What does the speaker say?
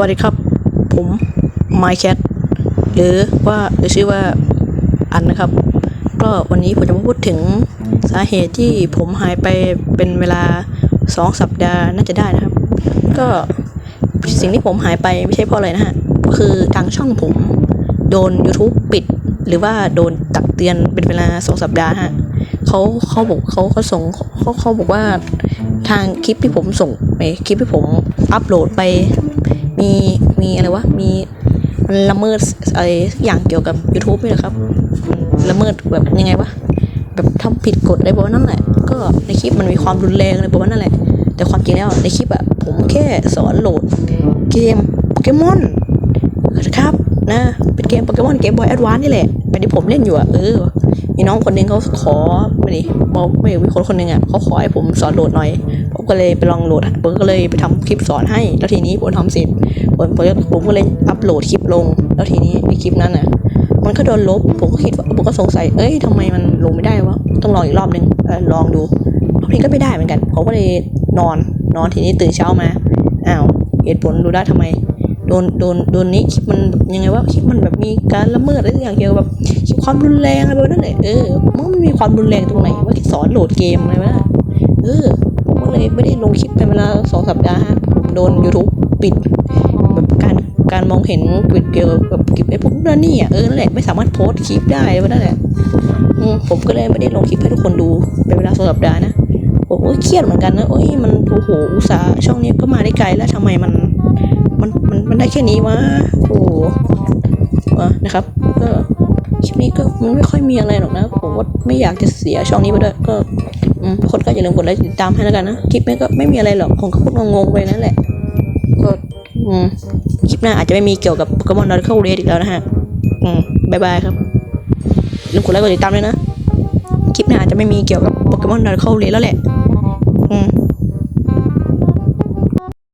วัสดีครับ ผม MyCat หรือว่าหรือชื่อว่าอันนะครับ ก็วันนี้ผมจะมาพูดถึงสาเหตุที่ผมหายไปเป็นเวลาสองสัปดาห์น่าจะได้นะครับ ก็สิ่งที่ผมหายไปไม่ใช่เพราะอะไรนะฮะคือทางช่องผมโดน YouTube ปิด หรือว่าโดนตักเตือนเป็นเวลาสองสัปดาห์ฮะเขาเขาบอกเขาเขาส่งเขาเขาบอกว่าทางคลิปที่ผมส่งไปคลิปที่ผมอัปโหลดไป มีมีอะไรวะมีมันละเมิดอะไรสักอย่างเกี่ยวกับ YouTube นี่แหละครับมันละเมิดแบบยังไงวะแบบทำผิดกฎอะไรประมาณนั้นแหละก็ในคลิปมันมีความรุนแรงอะไรประมาณนั้นแหละ แต่ความจริงแล้วในคลิปอะผมแค่สอนโหลดเกมโปเกมอนนะครับ นะ เป็นเกมโปเกมอนเกมบอยแอดวานนี่แหละ เป็นที่ผมเล่นอยู่อะเออ มีน้องคนหนึงเขาขอไม่ดิบอกไม่มีคนคนหนึงอะเขาขอให้ผมสอนโหลดหน่อย ผมก็เลยไปลองโหลดผมก็เลยไปทำคลิปสอนให้ แล้วทีนี้ผมทำเสร็จผมผมก็เลยอัพโหลดคลิปลง แล้วทีนี้ในคลิปนั้นอะมันก็โดนลบ ผมก็คิดว่าผมก็สงสัย เอ้ยทำไมมันลงไม่ได้วะ ต้องลองอีกรอบหนึ่งเออลองดูรอบนี้ก็ไม่ได้เหมือนกัน ผมก็เลยนอน นอนทีนี้ตื่นเช้ามา อ้าว เหตุผลรู้ได้ทำไม โดนโดนโดนนี้คลิปมันยังไงวะคลิปมันแบบมีการละเมิดอะไรสักอย่างเกี่ยวกับแบบคลิปความรุนแรงอะไรแบบนั้นแหละเออมันไม่มีความรุนแรงตรงไหนว่าสอนโหลดเกมอะไรวะน่ะเออผมก็เลยไม่ได้ลงคลิปเป็นเวลาสองสัปดาห์ฮะผมโดน YouTube ปิดแบบการการมองเห็นเกี่ยวกับคลิปไอ้พวกนั้นนี่อะเออนั่นแหละไม่สามารถโพสต์คลิปได้ว่านั่นแหละผมก็เลยไม่ได้ลงคลิปให้ทุกคนดูเป็นเวลาสองสัปดาห์นะผมก็เครียดเหมือนกันนะโอ้ยมันโอ้โหอุตสาห์ช่องนี้ก็มาได้ไกลแล้วทำไมมัน มันได้แค่นี้วะโอ้โหเออนะครับก็คลิปนี้ก็มันไม่ค่อยมีอะไรหรอกนะผมว่าไม่อยากจะเสียช่องนี้ไปด้วยก็คนก็อย่าลืมกดไลค์ติดตามให้แล้วกันนะคลิปนี้ก็ไม่มีอะไรหรอกผมก็พูดงงๆไปนั่นแหละก็คลิปหน้าอาจจะไม่มีเกี่ยวกับโปเกมอนดอทเข้าเรดอีกแล้วนะฮะอืมบายบายครับลืมกดไลค์กดติดตามด้วยนะ คลิปหน้าอาจจะไม่มีเกี่ยวกับโปเกมอนดอทเข้าเรดแล้วแหละ อืม